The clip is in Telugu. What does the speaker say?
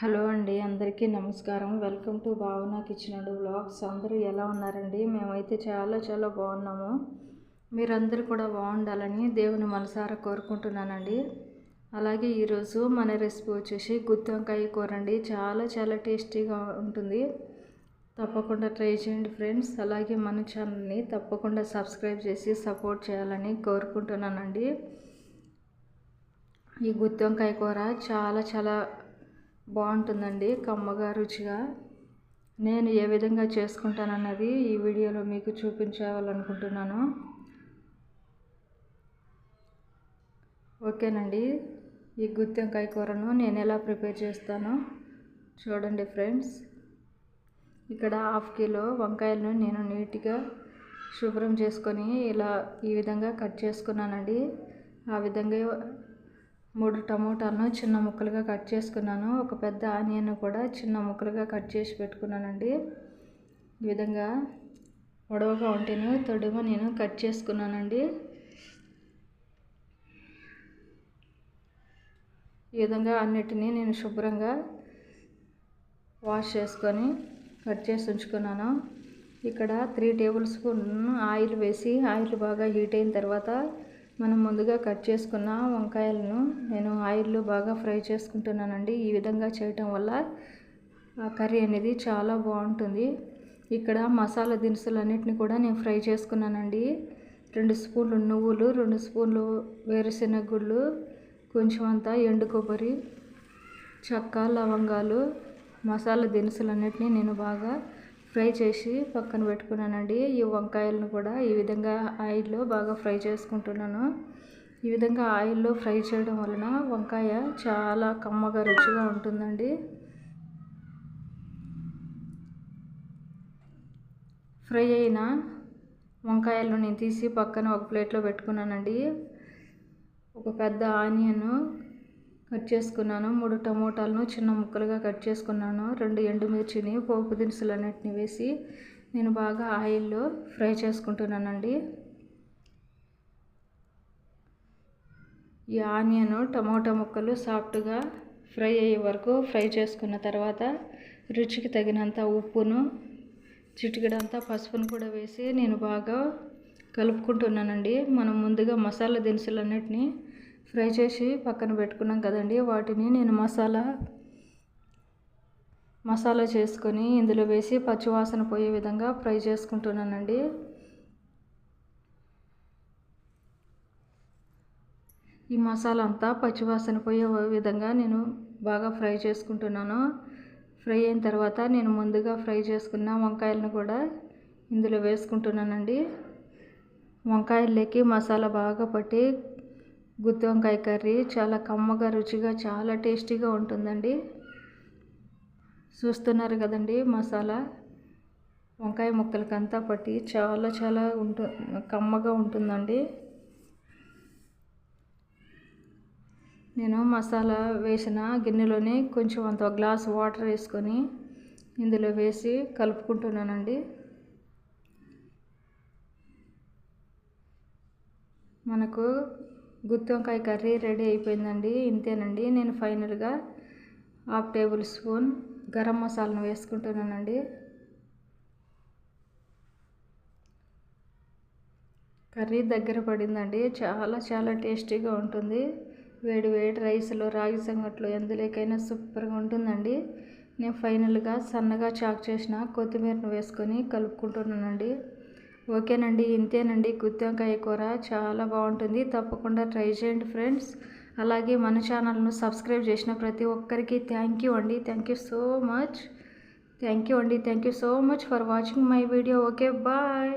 హలో అండి అందరికీ నమస్కారం. Welcome to Bhavana kitchen and vlogs అందరూ ఎలా ఉన్నారండి? మేమైతే చాలా చాలా బాగున్నాము. మీరందరూ కూడా బాగుండాలని దేవుని మనసారా కోరుకుంటున్నానండి. అలాగే ఈరోజు మన రెసిపీ వచ్చేసి గుత్తి వంకాయ కూర అండి చాలా చాలా టేస్టీగా ఉంటుంది. తప్పకుండా ట్రై చేయండి ఫ్రెండ్స్. అలాగే మన ఛానల్ని తప్పకుండా సబ్స్క్రైబ్ చేసి సపోర్ట్ చేయాలని కోరుకుంటున్నానండి. ఈ గుత్తి వంకాయ కూర చాలా చాలా బాగుంటుందండి కమ్మగా రుచిగా. నేను ఏ విధంగా చేసుకుంటానన్నది ఈ వీడియోలో మీకు చూపించాలనుకుంటున్నాను ఓకేనండి ఈ గుత్తెంకాయ కూరను నేను ఎలా ప్రిపేర్ చేస్తానో చూడండి ఫ్రెండ్స్. ఇక్కడ హాఫ్ కిలో వంకాయలను నేను నీట్గా శుభ్రం చేసుకొని ఇలా ఈ విధంగా కట్ చేసుకున్నానండి. ఆ విధంగా మూడు టమోటాలను చిన్న ముక్కలుగా కట్ చేసుకున్నాను. ఒక పెద్ద ఆనియన్ కూడా చిన్న ముక్కలుగా కట్ చేసి పెట్టుకున్నానండి. ఈ విధంగా పొడవుగా ఉంటేనే తొడిమ నేను కట్ చేసుకున్నానండి. ఈ విధంగా అన్నిటినీ నేను శుభ్రంగా వాష్ చేసుకొని కట్ చేసి ఉంచుకున్నాను. ఇక్కడ త్రీ టేబుల్ స్పూన్ ఆయిల్ వేసి ఆయిల్ బాగా హీట్ అయిన తర్వాత మనం ముందుగా కట్ చేసుకున్న వంకాయలను నేను ఆయిల్లో బాగా ఫ్రై చేసుకుంటున్నానండి. ఈ విధంగా చేయటం వల్ల ఆ కర్రీ అనేది చాలా బాగుంటుంది. ఇక్కడ మసాలా దినుసులు కూడా నేను ఫ్రై చేసుకున్నానండి. రెండు స్పూన్లు నువ్వులు రెండు స్పూన్లు వేరుశెనగ గుళ్ళు కొంచెం అంతా ఎండు కొబ్బరి చెక్క లవంగాలు మసాలా దినుసులన్నింటినీ నేను బాగా ఫ్రై చేసి పక్కన పెట్టుకున్నానండి. ఈ వంకాయలను కూడా ఈ విధంగా ఆయిల్లో బాగా ఫ్రై చేసుకుంటున్నాను. ఈ విధంగా ఆయిల్లో ఫ్రై చేయడం వలన వంకాయ చాలా కమ్మగా రుచిగా ఉంటుందండి. ఫ్రై అయిన వంకాయలను నేను తీసి పక్కన ఒక ప్లేట్లో పెట్టుకున్నానండి. ఒక పెద్ద ఆనియన్ కట్ చేసుకున్నాను. మూడు టమోటాలను చిన్న ముక్కలుగా కట్ చేసుకున్నాను. రెండు ఎండుమిర్చిని పోపు దినుసులు అన్నిటిని వేసి నేను బాగా ఆయిల్లో ఫ్రై చేసుకుంటున్నానండి. ఈ ఆనియన్ టమోటా ముక్కలు సాఫ్ట్గా ఫ్రై అయ్యే వరకు ఫ్రై చేసుకున్న తర్వాత రుచికి తగినంత ఉప్పును చిటికడంతా పసుపును కూడా వేసి నేను బాగా కలుపుకుంటున్నానండి. మనం ముందుగా మసాలా దినుసులు అన్నిటిని ఫ్రై చేసి పక్కన పెట్టుకున్నాం కదండి. వాటిని నేను మసాలా మసాలా చేసుకొని ఇందులో వేసి పచ్చివాసన పోయే విధంగా ఫ్రై చేసుకుంటున్నానండి. ఈ మసాలా అంతా పచ్చివాసన పోయే విధంగా నేను బాగా ఫ్రై చేసుకుంటున్నాను. ఫ్రై అయిన తర్వాత నేను ముందుగా ఫ్రై చేసుకున్న వంకాయలను కూడా ఇందులో వేసుకుంటున్నానండి. వంకాయల్లోకి మసాలా బాగా పట్టి గుత్తి వంకాయ కర్రీ చాలా కమ్మగా రుచిగా చాలా టేస్టీగా ఉంటుందండి. చూస్తున్నారు కదండి మసాలా. వంకాయ ముక్కలకంతా పట్టి చాలా చాలా ఉంటు కమ్మగా ఉంటుందండి. నేను మసాలా వేసిన గిన్నెలోనే కొంచెం అంత గ్లాస్ వాటర్ వేసుకొని ఇందులో వేసి కలుపుకుంటున్నానండి. మనకు గుత్తి వంకాయ కర్రీ రెడీ అయిపోయిందండి. ఇంతేనండి. నేను ఫైనల్గా హాఫ్ టేబుల్ స్పూన్ గరం మసాలాను వేసుకుంటున్నానండి. కర్రీ దగ్గర పడిందండి. చాలా చాలా టేస్టీగా ఉంటుంది. వేడి వేడి రైస్లో రాగి సంగట్లో ఎందులోకైనా సూపర్గా ఉంటుందండి. నేను ఫైనల్గా సన్నగా చాక్ చేసిన కొత్తిమీరను వేసుకొని కలుపుకుంటున్నానండి. ఓకేనండి ఇంతేనండి. గుత్తి వంకాయ కూర చాలా బాగుంటుంది. తప్పకుండా ట్రై చేయండి ఫ్రెండ్స్. అలాగే మన ఛానల్ను సబ్స్క్రైబ్ చేసిన ప్రతి ఒక్కరికి థ్యాంక్ యూ అండి. Thank you so much. Thank you అండి. Thank you so much for watching my video. Okay bye.